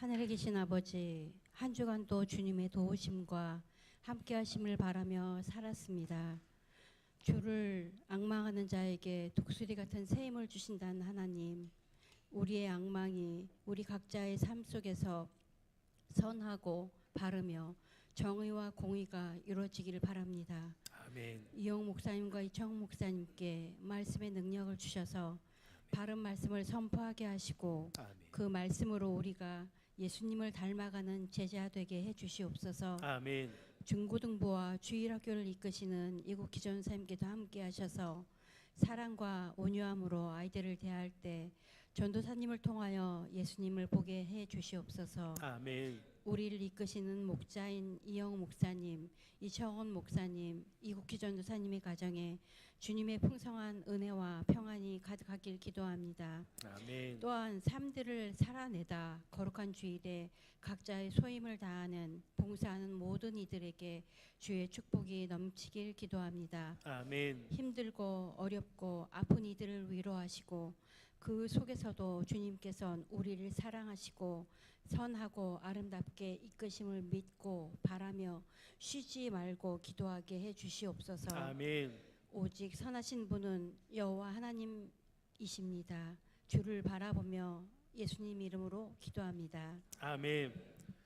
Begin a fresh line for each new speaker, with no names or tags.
하늘에 계신 아버지, 한 주간도 주님의 도우심과 함께 하심을 바라며 살았습니다. 주를 악망하는 자에게 독수리 같은 새 힘을 주신다는 하나님, 우리의 악망이 우리 각자의 삶 속에서 선하고 바르며 정의와 공의가 이루어지기를 바랍니다.
아멘.
이영 목사님과 이청 목사님께 말씀의 능력을 주셔서 바른 말씀을 선포하게 하시고
아멘.
그 말씀으로 우리가 예수님을 닮아가는 제자 되게 해 주시옵소서.
아멘.
중고등부와 주일학교를 이끄시는 이국 기전사님께도 함께 하셔서 사랑과 온유함으로 아이들을 대할 때 전도사님을 통하여 예수님을 보게 해 주시옵소서.
아멘.
우리를 이끄시는 목자인 이영 목사님, 이청원 목사님, 이국기 전도사님의 가정에 주님의 풍성한 은혜와 평안이 가득하길 기도합니다.
아멘.
또한 삶들을 살아내다 거룩한 주일에 각자의 소임을 다하는 봉사하는 모든 이들에게 주의 축복이 넘치길 기도합니다.
아멘.
힘들고 어렵고 아픈 이들을 위로하시고 그 속에서도 주님께서는 우리를 사랑하시고 선하고 아름답게 이끄심을 믿고 바라며 쉬지 말고 기도하게 해 주시옵소서.
아멘.
오직 선하신 분은 여호와 하나님이십니다. 주를 바라보며 예수님 이름으로 기도합니다.
아멘.